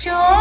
슝.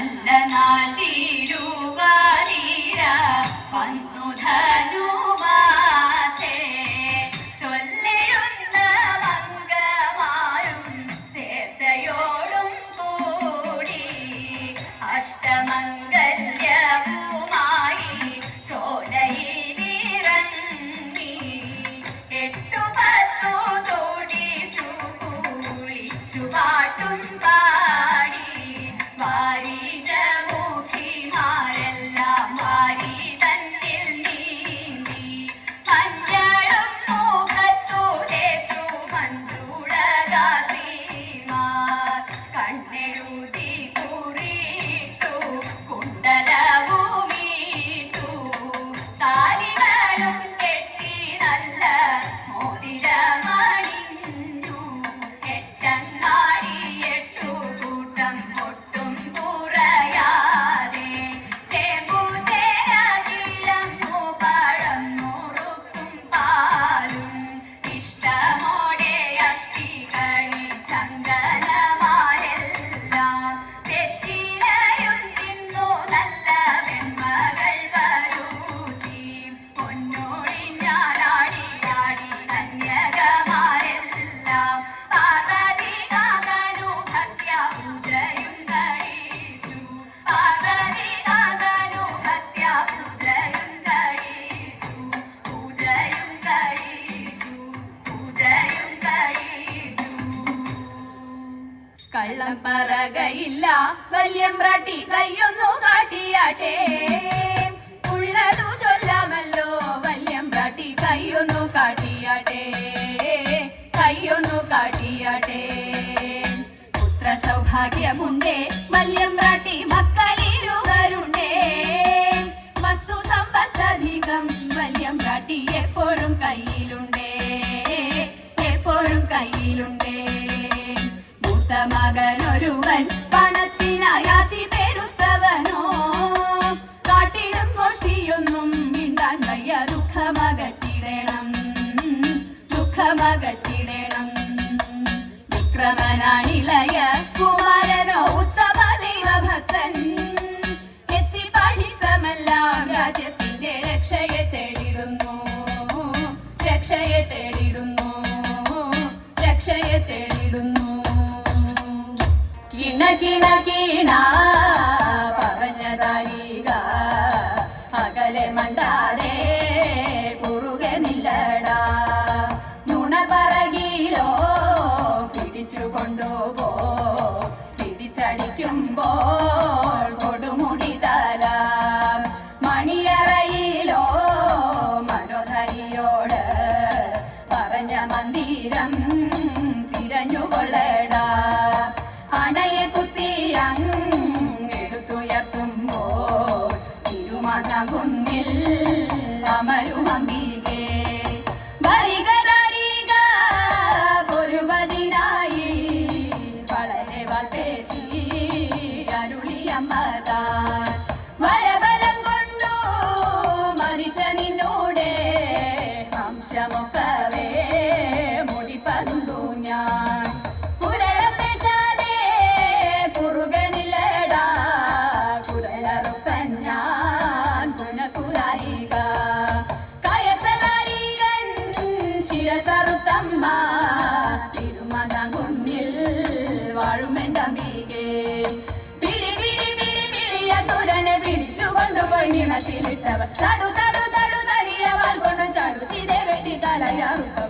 നല്ല നാട്ടിരുവാരീര വന്നു ധനുമാ വല്യമ്പ്രാട്ടി കയ്യൊന്നു കാട്ടിയാട്ടെ. ഉള്ളതു ചൊല്ലാമല്ലോ വല്യമ്പ്രാട്ടി കയ്യൊന്നു കാട്ടിയാട്ടെ. കയ്യൊന്നു കാട്ടിയാട്ടെ. പുത്ര സൗഭാഗ്യമുണ്ടേ വല്യമ്പ്രാട്ടി മക്കളിരുകരുണ്ടേ വസ്തു സമ്പത്തധികം വല്യമ്പ്രാട്ടി എപ്പോഴും കയ്യിലുണ്ടേ. എപ്പോഴും കയ്യിലുണ്ടേ. മൂത്ത മകനൊരുവൻ ഉത്തമനാണിളയ കുമാരനോ ഉത്തമ ദൈവഭക്തൻ എത്തി പഠിത്തമെല്ലാം രാജ്യത്തിന്റെ രക്ഷയെ തേടിടുന്നു. രക്ഷയെ തേടിടുന്നു. രക്ഷയെ തേടിടുന്നു. കിണ കിണ കിണ. me. വാഴും എന്റെ അമ്പികേ പിടി പിടി പിടി പിടി അസുരനെ പിടിച്ചു കൊണ്ടുപോയി നിണത്തിലിട്ടവർ. തടു തടു തടു തടിയ വാൾ കൊണ്ടു ചടുച്ചിരെ വെട്ടി തലയാറുട്ടവർ